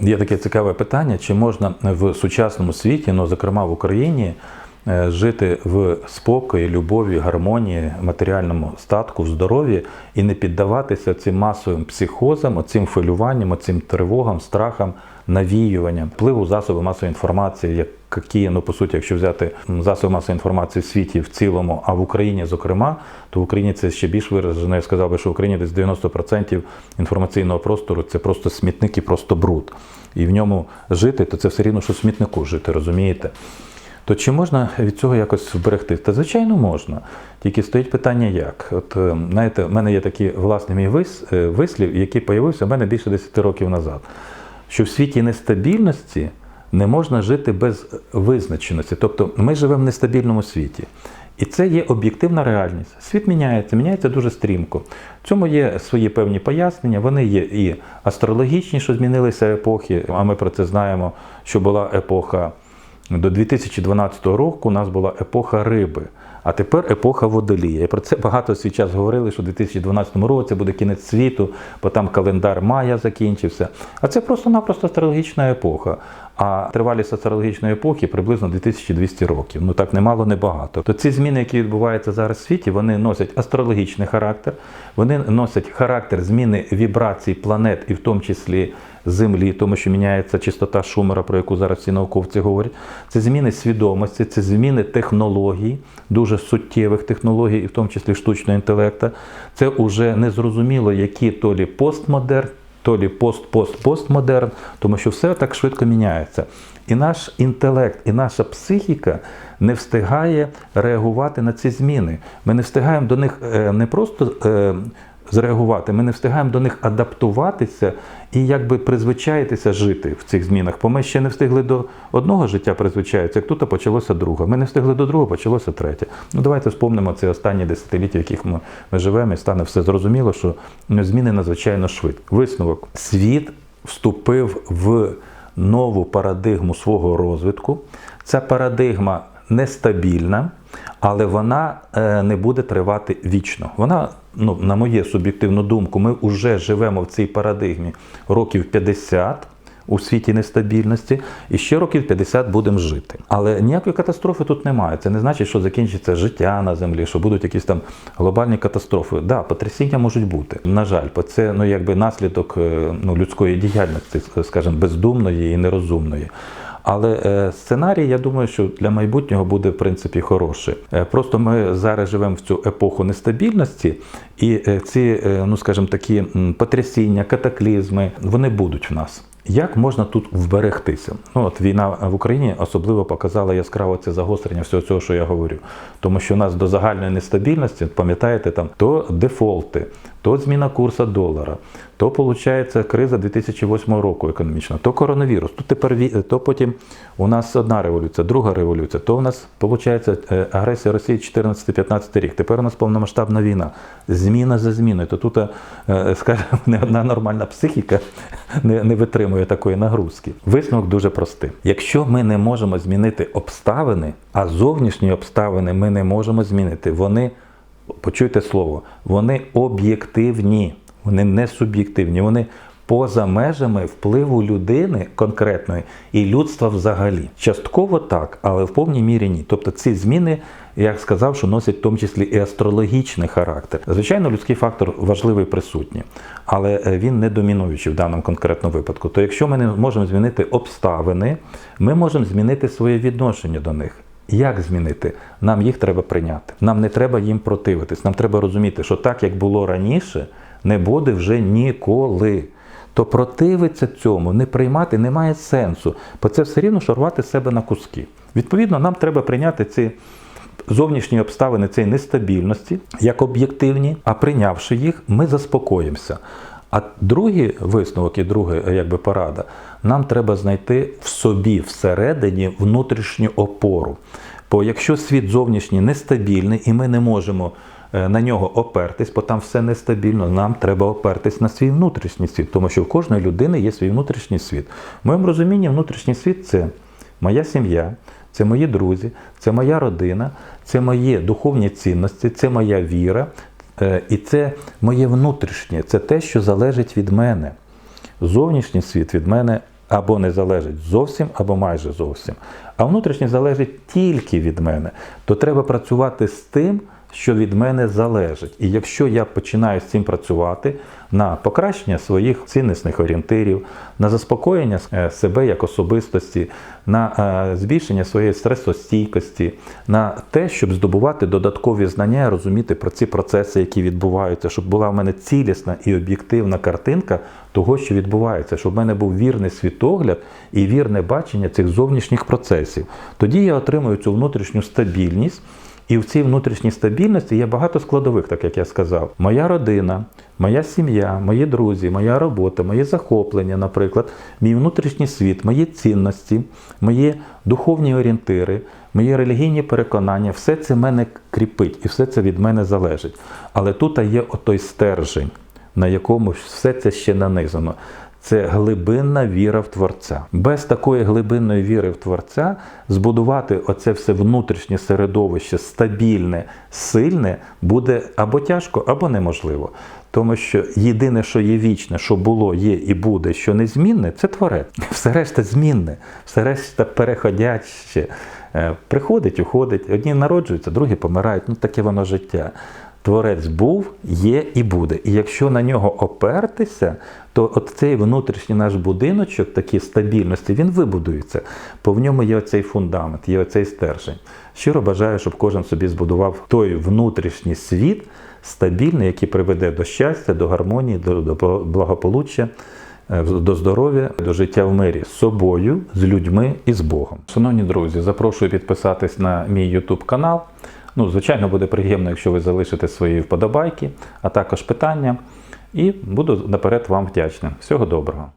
Є таке цікаве питання, чи можна в сучасному світі, ну зокрема в Україні, жити в спокої, любові, гармонії, матеріальному статку, здоров'ї і не піддаватися цим масовим психозам, цим хвилюванням, цим тривогам, страхам, навіюванням, впливу засобів масової інформації, які, ну по суті, якщо взяти засоби масової інформації в світі в цілому, а в Україні, зокрема, то в Україні це ще більш виражено. Я сказав би, що в Україні десь 90% інформаційного простору це просто смітник і просто бруд. І в ньому жити, то це все рівно, що смітнику жити, розумієте? То чи можна від цього якось вберегти? Та звичайно можна. Тільки стоїть питання як. От е, знаєте, в мене є такий власний мій вис, е, вислів, який появився в мене більше 10 років назад. Що в світі нестабільності не можна жити без визначеності. Тобто ми живемо в нестабільному світі. І це є об'єктивна реальність. Світ міняється, міняється дуже стрімко. В цьому є свої певні пояснення. Вони є і астрологічні, що змінилися епохи. А ми про це знаємо, що була епоха до 2012 року. У нас була епоха риби. А тепер епоха водолія. І про це багато свій час говорили, що в 2012 році буде кінець світу, бо там календар Майя закінчився. А це просто-напросто астрологічна епоха. А тривалість астрологічної епохи приблизно 2200 років. Ну так немало, не багато. То ці зміни, які відбуваються зараз в світі, вони носять астрологічний характер, вони носять характер зміни вібрацій планет, і в тому числі Землі, тому що міняється частота Шумера, про яку зараз всі науковці говорять. Це зміни свідомості, це зміни технологій, дуже суттєвих технологій, і в тому числі штучного інтелекту. Це вже незрозуміло, які то лі постмодерн, то лі пост-пост-постмодерн, тому що все так швидко міняється. І наш інтелект, і наша психіка не встигає реагувати на ці зміни. Ми не встигаємо до них е, не просто е, зреагувати, ми не встигаємо до них адаптуватися і якби призвичаїтися жити в цих змінах. Бо ми ще не встигли до одного життя призвичаїтися, як тут почалося друге. Ми не встигли до другого, почалося третє. Ну давайте вспомнимо ці останні десятиліття, в яких ми, ми живемо, і стане все зрозуміло, що зміни надзвичайно швидко. Висновок: світ вступив в нову парадигму свого розвитку. Ця парадигма нестабільна, але вона е, не буде тривати вічно. Вона, ну, на моє суб'єктивну думку, ми вже живемо в цій парадигмі років 50 у світі нестабільності, і ще років 50 будемо жити. Але ніякої катастрофи тут немає. Це не значить, що закінчиться життя на землі, що будуть якісь там глобальні катастрофи. Да, потрясіння можуть бути. На жаль, бо це ну якби наслідок е, ну, людської діяльності, скажімо, бездумної і нерозумної. Але е, сценарій, я думаю, що для майбутнього буде в принципі хороший. Е, Просто ми зараз живемо в цю епоху нестабільності, і е, ці, ну скажімо, такі потрясіння, катаклізми, вони будуть в нас. Як можна тут вберегтися? Ну от війна в Україні особливо показала яскраво це загострення всього цього, що я говорю. Тому що у нас до загальної нестабільності, пам'ятаєте, там то дефолти, то зміна курсу долара, то виходить криза 2008 року економічна, то коронавірус, то тепер то потім у нас одна революція, друга революція, то у нас виходить е, агресія Росії 14-15 рік. Тепер у нас повномасштабна війна. Зміна за зміною. То тут, е, скажімо, не одна нормальна психіка не, не витримує такої нагрузки. Висновок дуже простий. Якщо ми не можемо змінити обставини, а зовнішні обставини ми не можемо змінити, вони почуйте слово, вони об'єктивні, вони не суб'єктивні, вони поза межами впливу людини конкретної і людства взагалі. Частково так, але в повній мірі ні. Тобто ці зміни, як сказав, що носять в тому числі і астрологічний характер. Звичайно, людський фактор важливий присутній, але е, він не домінуючий в даному конкретному випадку. То якщо ми не можемо змінити обставини, ми можемо змінити своє відношення до них. Як змінити? Нам їх треба прийняти. Нам не треба їм противитись. Нам треба розуміти, що так, як було раніше, не буде вже ніколи. То противиться цьому, не приймати немає сенсу, бо це все рівно що рвати себе на куски. Відповідно, нам треба прийняти ці зовнішні обставини цієї нестабільності як об'єктивні, а прийнявши їх, ми заспокоїмося. А другий висновок і друга якби порада, нам треба знайти в собі всередині внутрішню опору. Бо якщо світ зовнішній нестабільний і ми не можемо е, на нього опертись, бо там все нестабільно, нам треба опертись на свій внутрішній світ, тому що в кожної людини є свій внутрішній світ. В моєму розумінні внутрішній світ це моя сім'я, це мої друзі, це моя родина, це мої духовні цінності, це моя віра, І це моє внутрішнє, це те, що залежить від мене. Зовнішній світ від мене або не залежить зовсім, або майже зовсім. А внутрішнє залежить тільки від мене, то треба працювати з тим, що від мене залежить. І якщо я починаю з цим працювати на покращення своїх ціннісних орієнтирів, на заспокоєння е, себе як особистості, на е, збільшення своєї стресостійкості, на те, щоб здобувати додаткові знання, розуміти про ці процеси, які відбуваються, щоб була в мене цілісна і об'єктивна картинка того, що відбувається, щоб в мене був вірний світогляд і вірне бачення цих зовнішніх процесів. Тоді я отримую цю внутрішню стабільність. І в цій внутрішній стабільності є багато складових, так як я сказав. Моя родина, моя сім'я, мої друзі, моя робота, мої захоплення, наприклад, мій внутрішній світ, мої цінності, мої духовні орієнтири, мої релігійні переконання, все це мене кріпить і все це від мене залежить. Але тут є отой стержень, на якому все це ще нанизано. Це глибинна віра в Творця. Без такої глибинної віри в Творця збудувати оце все внутрішнє середовище стабільне, сильне буде або тяжко, або неможливо. Тому що єдине, що є вічне, що було, є і буде, що незмінне, це творець. Все решта змінне, все решта переходяче. Е, Приходить, уходить. Одні народжуються, другі помирають. Ну таке воно життя. Творець був, є і буде. І якщо на нього опертися, то от цей внутрішній наш будиночок, такий стабільності, він вибудується. По в ньому є оцей фундамент, є оцей стержень. Щиро бажаю, щоб кожен собі збудував той внутрішній світ стабільний, який приведе до щастя, до гармонії, до, до благополуччя. е, До здоров'я, до життя в мирі з собою, з людьми і з Богом. Шановні друзі, запрошую підписатись на мій YouTube канал. Ну, звичайно, буде приємно, якщо ви залишите свої вподобайки, а також питання. І буду наперед вам вдячним. Всього доброго!